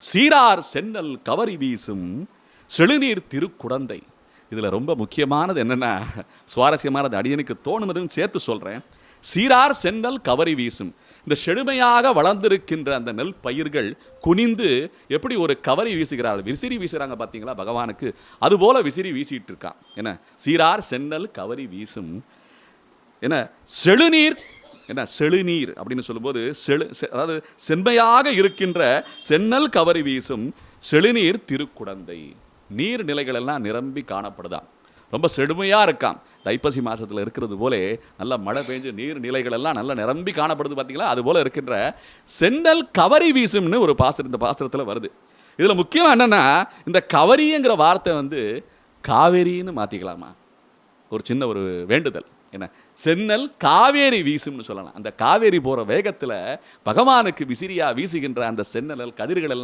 சீரார் சென்னல் கவரி வீசும் செழுநீர் திருக்குடந்தை. இதில் ரொம்ப முக்கியமானது என்னென்னா சுவாரஸ்யமானது அடியனுக்கு தோணுனதுன்னு சேர்த்து சொல்கிறேன் சீரார் சென்னல் கவரி வீசும். இந்த செழுமையாக வளர்ந்திருக்கின்ற அந்த நெல் பயிர்கள் குனிந்து எப்படி ஒரு கவரி வீசுகிறாள்? விசிறி வீசுகிறாங்க பார்த்தீங்களா பகவானுக்கு? அதுபோல விசிறி வீசிட்டு இருக்கான் என்ன? சீரார் சென்னல் கவரி வீசும். என்ன? செழுநீர் என்ன செழுநீர் அப்படின்னு சொல்லும்போது செழு செ- அதாவது செம்மையாக இருக்கின்ற சென்னல் கவரி வீசும் செழுநீர் திருக்குடந்தை. நீர்நிலைகளெல்லாம் நிரம்பி காணப்படுதாம் ரொம்ப செழுமையாக இருக்காம். தைப்பசி மாதத்தில் இருக்கிறது போலே நல்ல மழை பெஞ்சு நீர்நிலைகள் எல்லாம் நல்லா நிரம்பி காணப்படுது பார்த்தீங்களா அது போல் இருக்கின்ற சென்னல் கவரி வீசும்னு ஒரு பாசனம் இந்த பாசனத்தில் வருது. இதில் முக்கியம் என்னென்னா இந்த கவரிங்கிற வார்த்தை வந்து காவேரின்னு மாற்றிக்கலாமா ஒரு சின்ன ஒரு வேண்டுதல். என்ன? சென்னல் காவேரி வீசும்னு சொல்லலாம். அந்த காவேரி போகிற வேகத்தில் பகவானுக்கு விசிறியா வீசுகின்ற அந்த சென்னலல் கதிர்கள் எல்லாம்